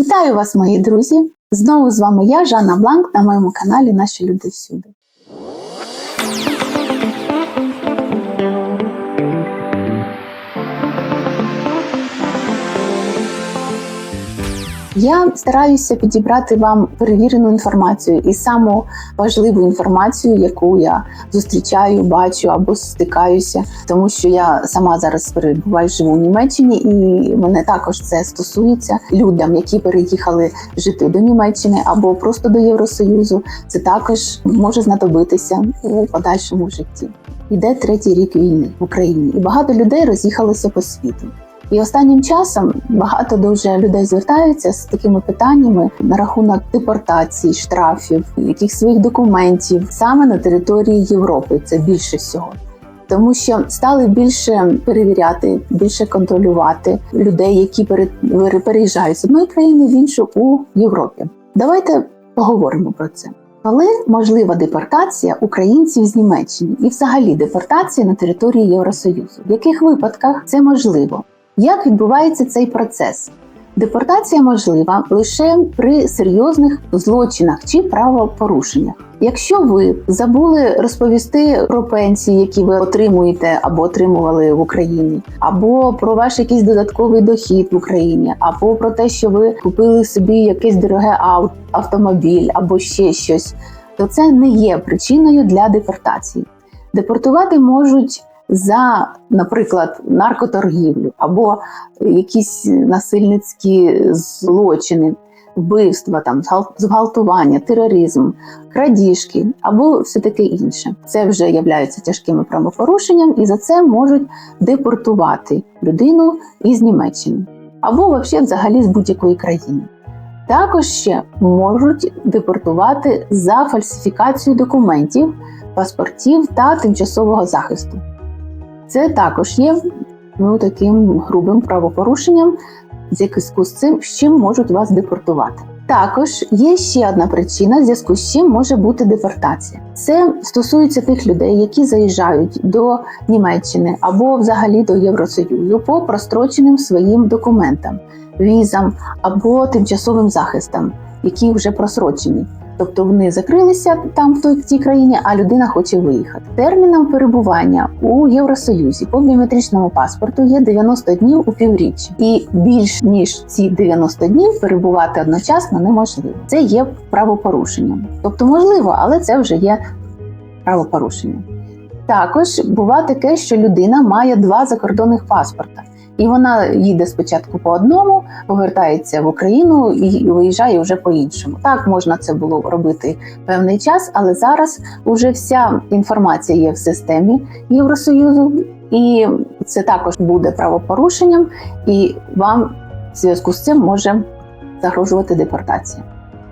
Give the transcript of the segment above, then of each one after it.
Вітаю вас, мої друзі! Знову з вами я, Жанна Бланк, на моєму каналі Наші люди всюди. Я стараюся підібрати вам перевірену інформацію і саму важливу інформацію, яку я зустрічаю, бачу або стикаюся, тому що я сама зараз перебуваю живу в Німеччині, і мене також це стосується людям, які переїхали жити до Німеччини або просто до Євросоюзу. Це також може знадобитися у подальшому житті. Іде третій рік війни в Україні, і багато людей роз'їхалося по світу. І останнім часом багато дуже людей звертаються з такими питаннями на рахунок депортації, штрафів, яких своїх документів саме на території Європи. Це більше всього. Тому що стали більше перевіряти, більше контролювати людей, які переїжджають з одної країни в іншу у Європі. Давайте поговоримо про це. Коли можлива депортація українців з Німеччини і, взагалі, депортація на території Євросоюзу, в яких випадках це можливо? Як відбувається цей процес? Депортація можлива лише при серйозних злочинах чи правопорушеннях. Якщо ви забули розповісти про пенсії, які ви отримуєте або отримували в Україні, або про ваш якийсь додатковий дохід в Україні, або про те, що ви купили собі якесь дороге автомобіль, або ще щось, то це не є причиною для депортації. Депортувати можуть за, наприклад, наркоторгівлю або якісь насильницькі злочини, вбивства, там зґвалтування, тероризм, крадіжки або все таке інше. Це вже являються тяжкими правопорушенням, і за це можуть депортувати людину із Німеччини або взагалі з будь-якої країни. Також ще можуть депортувати за фальсифікацію документів, паспортів та тимчасового захисту. Це також є ну, таким грубим правопорушенням, зв'язку з цим, з чим можуть вас депортувати. Також є ще одна причина, в зв'язку з чим може бути депортація. Це стосується тих людей, які заїжджають до Німеччини або взагалі до Євросоюзу по простроченим своїм документам, візам або тимчасовим захистам, які вже просрочені. Тобто вони закрилися там в той тій країні, а людина хоче виїхати. Терміном перебування у Євросоюзі по біометричному паспорту є 90 днів у півріччя, і більш ніж ці 90 днів перебувати одночасно неможливо. Це є правопорушенням. Тобто можливо, але це вже є правопорушення. Також буває таке, що людина має два закордонних паспорта. І вона їде спочатку по одному, повертається в Україну і виїжджає вже по іншому. Так можна це було робити певний час, але зараз вже вся інформація є в системі Євросоюзу, і це також буде правопорушенням, і вам в зв'язку з цим може загрожувати депортація.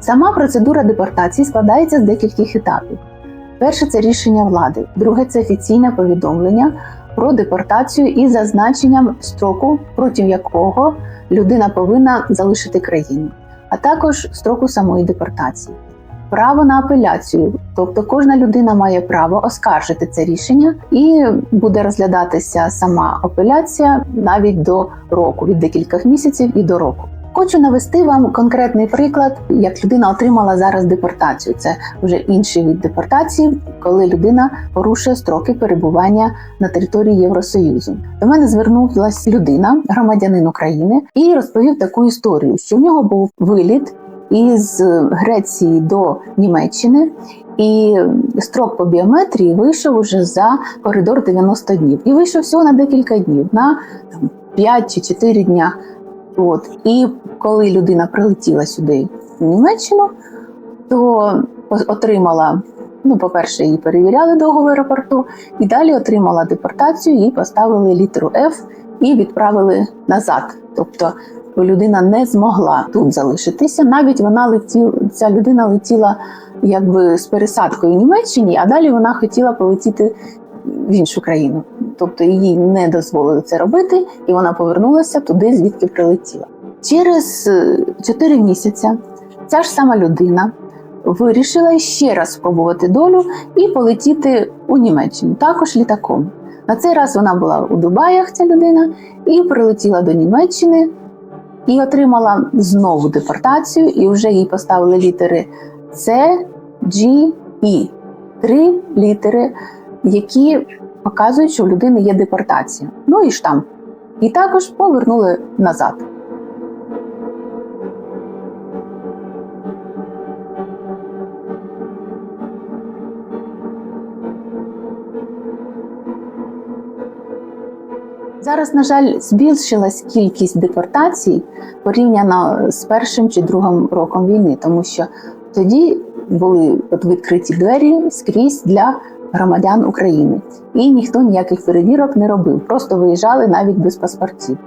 Сама процедура депортації складається з декількох етапів. Перше це рішення влади, друге це офіційне повідомлення про депортацію із зазначенням строку, протягом якого людина повинна залишити країну, а також строку самої депортації. Право на апеляцію, тобто кожна людина має право оскаржити це рішення, і буде розглядатися сама апеляція навіть до року, від декількох місяців і до року. Хочу навести вам конкретний приклад, як людина отримала зараз депортацію. Це вже інший від депортації, коли людина порушує строки перебування на території Євросоюзу. До мене звернулася людина, громадянин України, і розповів таку історію, що в нього був виліт із Греції до Німеччини. І строк по біометрії вийшов уже за коридор 90 днів. І вийшов всього на декілька днів, на там, 5 чи 4 дня. От і коли людина прилетіла сюди в Німеччину, то отримала. Ну, по-перше, її перевіряли довго в аеропорту, і далі отримала депортацію, їй поставили літеру F і відправили назад. Тобто людина не змогла тут залишитися. Навіть вона летіла, ця людина летіла якби з пересадкою в Німеччині, а далі вона хотіла полетіти в іншу країну. Тобто їй не дозволили це робити, і вона повернулася туди, звідки прилетіла. Через 4 е, місяці ця ж сама людина вирішила ще раз спробувати долю і полетіти у Німеччину, також літаком. На цей раз вона була у Дубаях, ця людина, і прилетіла до Німеччини і отримала знову депортацію, і вже їй поставили літери С, G, І. Три літери, які показують, що у людини є депортація. Ну і штамп. І також повернули назад. Зараз, на жаль, збільшилась кількість депортацій порівняно з першим чи другим роком війни, тому що тоді були от відкриті двері скрізь для громадян України, і ніхто ніяких перевірок не робив, просто виїжджали навіть без паспортів.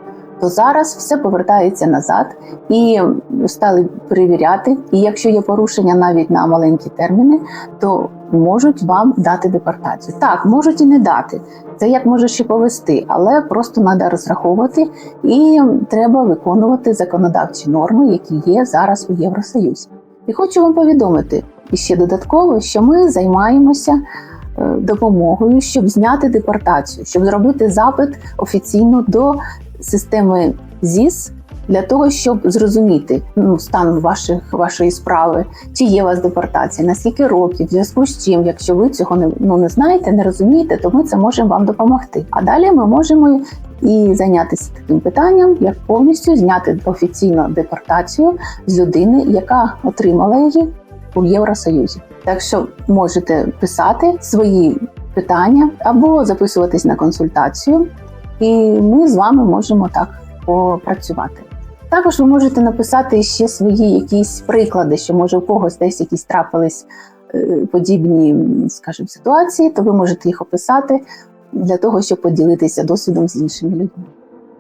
То зараз все повертається назад і стали перевіряти. І якщо є порушення навіть на маленькі терміни, то можуть вам дати депортацію. Так, можуть і не дати. Це як може ще повести, але просто треба розраховувати і треба виконувати законодавчі норми, які є зараз у Євросоюзі. І хочу вам повідомити ще додатково, що ми займаємося допомогою, щоб зняти депортацію, щоб зробити запит офіційно до системи ЗІС. Для того щоб зрозуміти ну, стан ваших вашої справи, чи є у вас депортація, на скільки років, в зв'язку з чим, якщо ви цього не ну не знаєте, не розумієте, то ми це можемо вам допомогти. А далі ми можемо і зайнятися таким питанням, як повністю зняти офіційно депортацію з людини, яка отримала її у Євросоюзі. Так що можете писати свої питання або записуватись на консультацію, і ми з вами можемо так попрацювати. Також ви можете написати ще свої якісь приклади, що може у когось десь якісь трапились е, подібні, скажімо, ситуації, то ви можете їх описати для того, щоб поділитися досвідом з іншими людьми.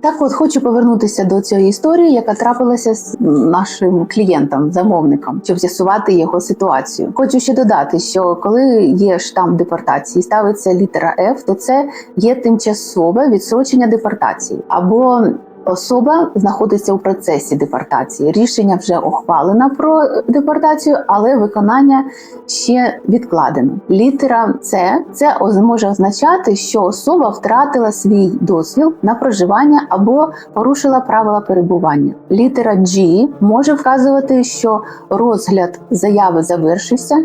Так, от хочу повернутися до цієї історії, яка трапилася з нашим клієнтом, замовником, щоб з'ясувати його ситуацію. Хочу ще додати, що коли є штамп депортації, ставиться літера F, то це є тимчасове відсрочення депортації або Особа знаходиться у процесі депортації. Рішення вже ухвалено про депортацію, але виконання ще відкладено. Літера С це може означати, що особа втратила свій дозвіл на проживання або порушила правила перебування. Літера G може вказувати, що розгляд заяви завершився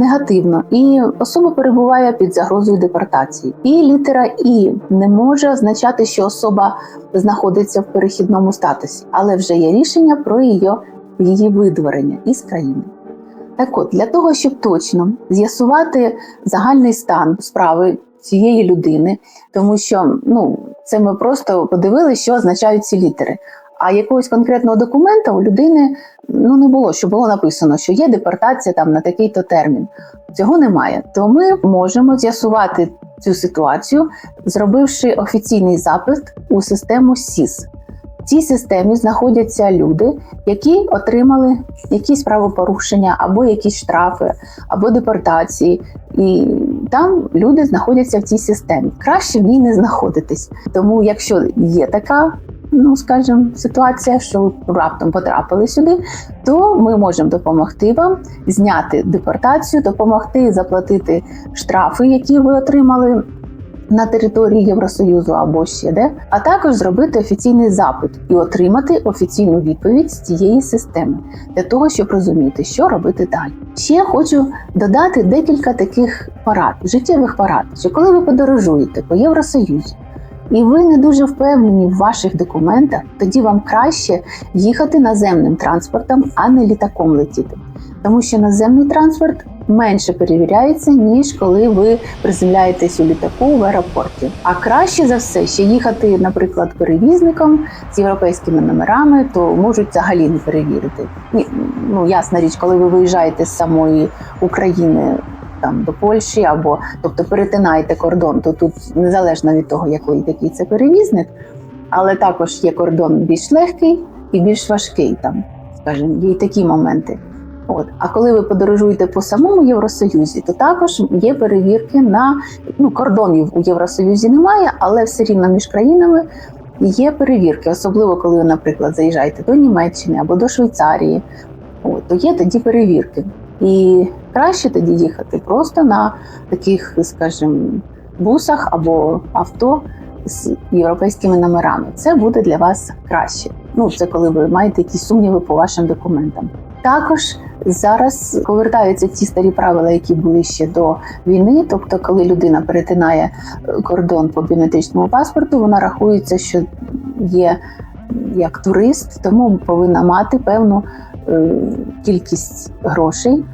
негативно, і особа перебуває під загрозою депортації. І літера І не може означати, що особа знаходиться в перехідному статусі, але вже є рішення про її, її видворення із країни. Так от, для того, щоб точно з'ясувати загальний стан справи цієї людини, тому що ну, це ми просто подивилися, що означають ці літери. А якогось конкретного документа у людини ну не було, що було написано, що є депортація там на такий-то термін. Цього немає. То ми можемо з'ясувати цю ситуацію, зробивши офіційний запит у систему СІС. В цій системі знаходяться люди, які отримали якісь правопорушення, або якісь штрафи, або депортації. І там люди знаходяться в цій системі. Краще в ній не знаходитись. Тому, якщо є така ну скажімо, ситуація, що ви раптом потрапили сюди, то ми можемо допомогти вам зняти депортацію, допомогти заплатити штрафи, які ви отримали. На території Євросоюзу або ще де, а також зробити офіційний запит і отримати офіційну відповідь з цієї системи для того, щоб розуміти, що робити далі. Ще хочу додати декілька таких порад, життєвих порад, що коли ви подорожуєте по Євросоюзу, і ви не дуже впевнені в ваших документах, тоді вам краще їхати наземним транспортом, а не літаком летіти. Тому що наземний транспорт менше перевіряється, ніж коли ви приземляєтесь у літаку в аеропорті. А краще за все ще їхати, наприклад, перевізником з європейськими номерами, то можуть взагалі не перевірити. Ну ясна річ, коли ви виїжджаєте з самої України там до Польщі, або тобто перетинаєте кордон, то тут незалежно від того, який такий це перевізник, але також є кордон більш легкий і більш важкий. Там, скажімо, є й такі моменти. От. А коли ви подорожуєте по самому Євросоюзі, то також є перевірки на ну, кордонів у Євросоюзі немає, але все рівно між країнами є перевірки, особливо коли ви, наприклад, заїжджаєте до Німеччини або до Швейцарії, От, то є тоді перевірки. І краще тоді їхати просто на таких, скажімо, бусах або авто з європейськими номерами. Це буде для вас краще. Ну, це коли ви маєте якісь сумніви по вашим документам. Також зараз повертаються ті старі правила, які були ще до війни. Тобто, коли людина перетинає е, кордон по біометричному паспорту, вона рахується, що є як турист, тому повинна мати певну е, кількість грошей.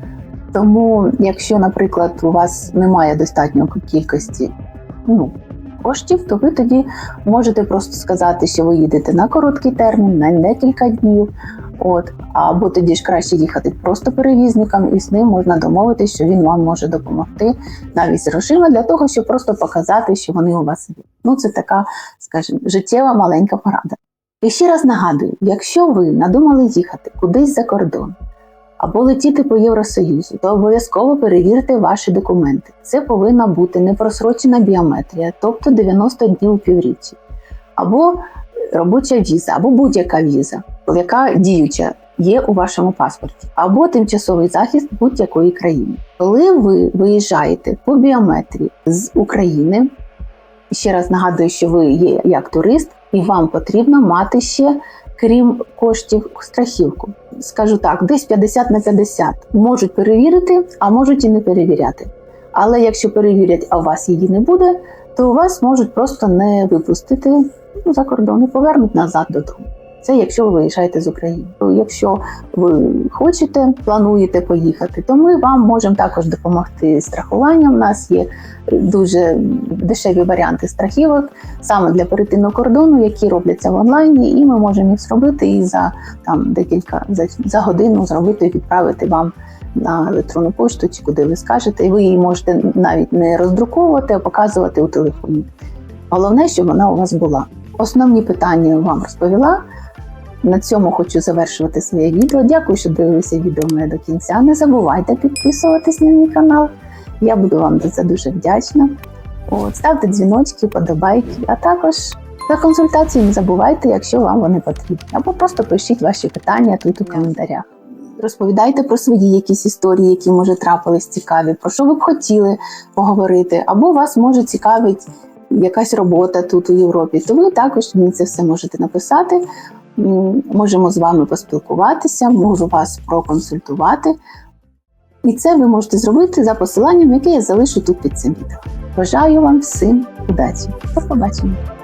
Тому, якщо, наприклад, у вас немає достатньої кількості ну, коштів, то ви тоді можете просто сказати, що ви їдете на короткий термін, на декілька днів. От, або тоді ж краще їхати просто перевізником, і з ним можна домовитися, що він вам може допомогти навіть з грошима для того, щоб просто показати, що вони у вас є. Ну, це така, скажімо, життєва маленька порада. І ще раз нагадую: якщо ви надумали їхати кудись за кордон або летіти по Євросоюзу, то обов'язково перевірте ваші документи. Це повинна бути непросрочена біометрія, тобто 90 днів у півріччі, або робоча віза, або будь-яка віза, яка діюча є у вашому паспорті, або тимчасовий захист будь-якої країни. Коли ви виїжджаєте по біометрії з України, ще раз нагадую, що ви є як турист, і вам потрібно мати ще, крім коштів, страхівку. Скажу так, десь 50 на 50. Можуть перевірити, а можуть і не перевіряти. Але якщо перевірять, а у вас її не буде, то у вас можуть просто не випустити ну, за кордон і повернуть назад додому. Це якщо ви виїжджаєте з України. Якщо ви хочете, плануєте поїхати, то ми вам можемо також допомогти страхуванням. У нас є дуже дешеві варіанти страхівок саме для перетину кордону, які робляться в онлайні, і ми можемо їх зробити і за там декілька за, за годину зробити і відправити вам на електронну пошту чи куди ви скажете. І ви її можете навіть не роздруковувати, а показувати у телефоні. Головне, щоб вона у вас була. Основні питання вам розповіла. На цьому хочу завершувати своє відео. Дякую, що дивилися відео мене до кінця. Не забувайте підписуватись на мій канал. Я буду вам за це дуже вдячна. От, ставте дзвіночки, подобайки, а також за консультації не забувайте, якщо вам вони потрібні. Або просто пишіть ваші питання тут у коментарях. Розповідайте про свої якісь історії, які може трапились цікаві, про що ви б хотіли поговорити, або вас може цікавить якась робота тут у Європі. То ви також мені це все можете написати. М, Можемо з вами поспілкуватися, можу вас проконсультувати. І це ви можете зробити за посиланням, яке я залишу тут під цим відео. Бажаю вам всім удачі. До побачення!